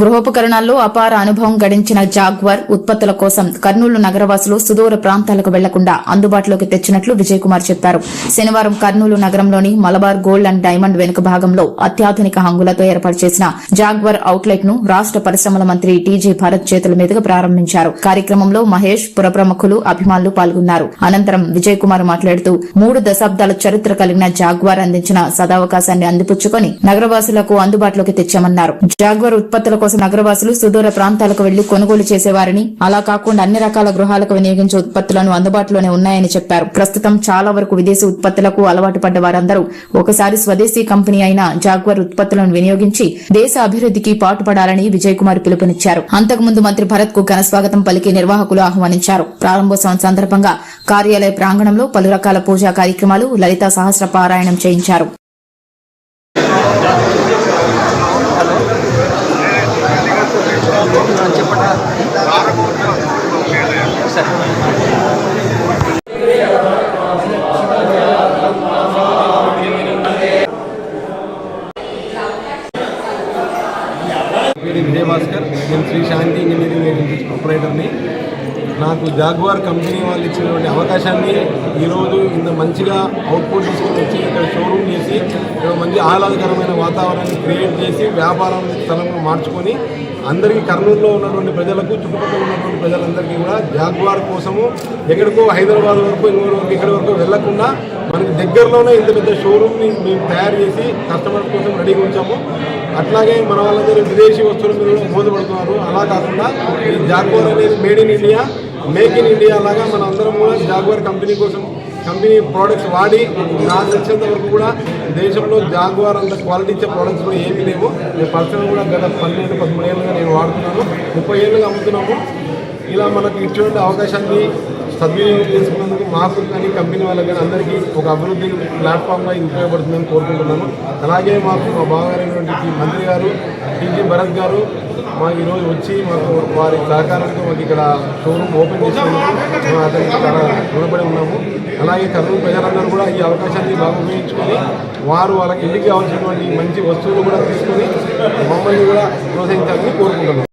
గృహోపకరణాల్లో అపార అనుభవం గడించిన జాగ్వార్ ఉత్పత్తుల కోసం కర్నూలు నగరవాసులు సుదూర ప్రాంతాలకు వెళ్ళకుండా అందుబాటులోకి తెచ్చినట్లు విజయ్ కుమార్ చెప్పారు. శనివారం కర్నూలు నగరంలోని మలబార్ గోల్డ్ అండ్ డైమండ్ వెనుక భాగంలో అత్యాధునిక హంగులతో ఏర్పాటు చేసిన జాగ్వర్ అవుట్లెట్ను రాష్ట పరిశ్రమల మంత్రి టీజీ భరత్ చేతుల మీదుగా ప్రారంభించారు. కార్యక్రమంలో మహేష్ పురప్రముఖులు అభిమానులు పాల్గొన్నారు. అనంతరం విజయ్ కుమార్ మాట్లాడుతూ మూడు దశాబ్దాల చరిత్ర కలిగిన జాగ్వార్ అందించిన సదావకాశాన్ని అందిపుచ్చుకొని నగరవాసులకు అందుబాటులోకి తెచ్చామన్నారు. జాగ్వార్ ఉత్పత్తుల కోసం నగరవాసులు సుదూర ప్రాంతాలకు వెళ్ళి కొనుగోలు చేసేవారని. అలా కాకుండా అన్ని రకాల గృహాలకు వినియోగించే ఉత్పత్తులను అందుబాటులోనే ఉన్నాయని చెప్పారు. ప్రస్తుతం చాలా వరకు విదేశీ ఉత్పత్తులకు అలవాటు పడ్డ వారందరూ ఒకసారి స్వదేశీ కంపెనీ అయిన జాగ్వర్ ఉత్పత్తులను వినియోగించి దేశ అభివృద్ధికి పాటుపడాలని విజయ్ కుమార్ పిలుపునిచ్చారు. అంతకుముందు మంత్రి భరత్కు ఘన స్వాగతం పలికి నిర్వాహకులు ఆహ్వానించారు. ప్రారంభోత్సవం సందర్భంగా కార్యాలయ ప్రాంగణంలో పలు రకాల పూజా కార్యక్రమాలు లలిత సహస్ర పారాయణం చేయించారు. నేను శ్రీ శాంతి ఇంజనీరింగ్ ఏజెన్సీ ప్రొపరేటర్ని నాకు జాగ్వార్ కంపెనీ వాళ్ళు ఇచ్చినటువంటి అవకాశాన్ని ఈరోజు ఇంత మంచిగా అవుట్పుట్ తీసుకొని వచ్చి ఇక్కడ షోరూమ్ చేసి ఇక్కడ మంచి ఆహ్లాదకరమైన వాతావరణాన్ని క్రియేట్ చేసి వ్యాపారం స్థలంలో మార్చుకొని అందరికీ కర్నూలులో ఉన్నటువంటి ప్రజలకు చుట్టుపక్కల ఉన్నటువంటి ప్రజలందరికీ కూడా జాగ్వార్ కోసము ఎక్కడికో హైదరాబాద్ వరకు ఇంకోటి వరకు ఇక్కడి వరకు వెళ్ళకుండా మనకి దగ్గరలోనే ఇంత పెద్ద షోరూమ్ని మేము తయారు చేసి కస్టమర్ కోసం రెడీగా ఉంచాము. అట్లాగే మన వాళ్ళందరూ విదేశీ వస్తువుల మీద కూడా బోధపడుతున్నారు. అలా కాకుండా ఈ జాగ్వార్ అనేది made in India make in India లాగా మన అందరం కూడా జాగ్వార్ కంపెనీ కోసం కంపెనీ ప్రోడక్ట్స్ వాడి నాకు వచ్చేంత వరకు కూడా దేశంలో జాగ్వార్ అంత క్వాలిటీ ఇచ్చే ప్రోడక్ట్స్ కూడా ఏమీ లేవు. నేను పర్సనల్ కూడా గత పన్నెండు పదమూడు ఏళ్ళుగా నేను వాడుతున్నాను. ముప్పై ఏళ్ళుగా అమ్ముతున్నాము. ఇలా మనకు ఇటువంటి అవకాశాన్ని సద్వినియోగం చేసుకున్నందుకు మాకు కానీ కంపెనీ వాళ్ళకి కానీ అందరికీ ఒక అభివృద్ధి ప్లాట్ఫామ్గా ఉపయోగపడుతుందని కోరుకుంటున్నాను అలాగే మాకు మా బాగారైనటువంటి మంత్రి గారు టీజీ భరత్ గారు మా ఈరోజు వచ్చి మాకు వారి సహకారంతో మాకు ఇక్కడ షోరూమ్ ఓపెన్ చేసినందుకు మేము అతనికి చాలా రుణపడి ఉన్నాము. అలాగే కర్నూలు ప్రజలందరూ కూడా ఈ అవకాశాన్ని బాగా ఉపయోగించుకొని వారు వాళ్ళకి ఇంటికి కావాల్సినటువంటి మంచి వస్తువులు కూడా తీసుకొని మమ్మల్ని కూడా ప్రోత్సహించాలని కోరుకుంటున్నాం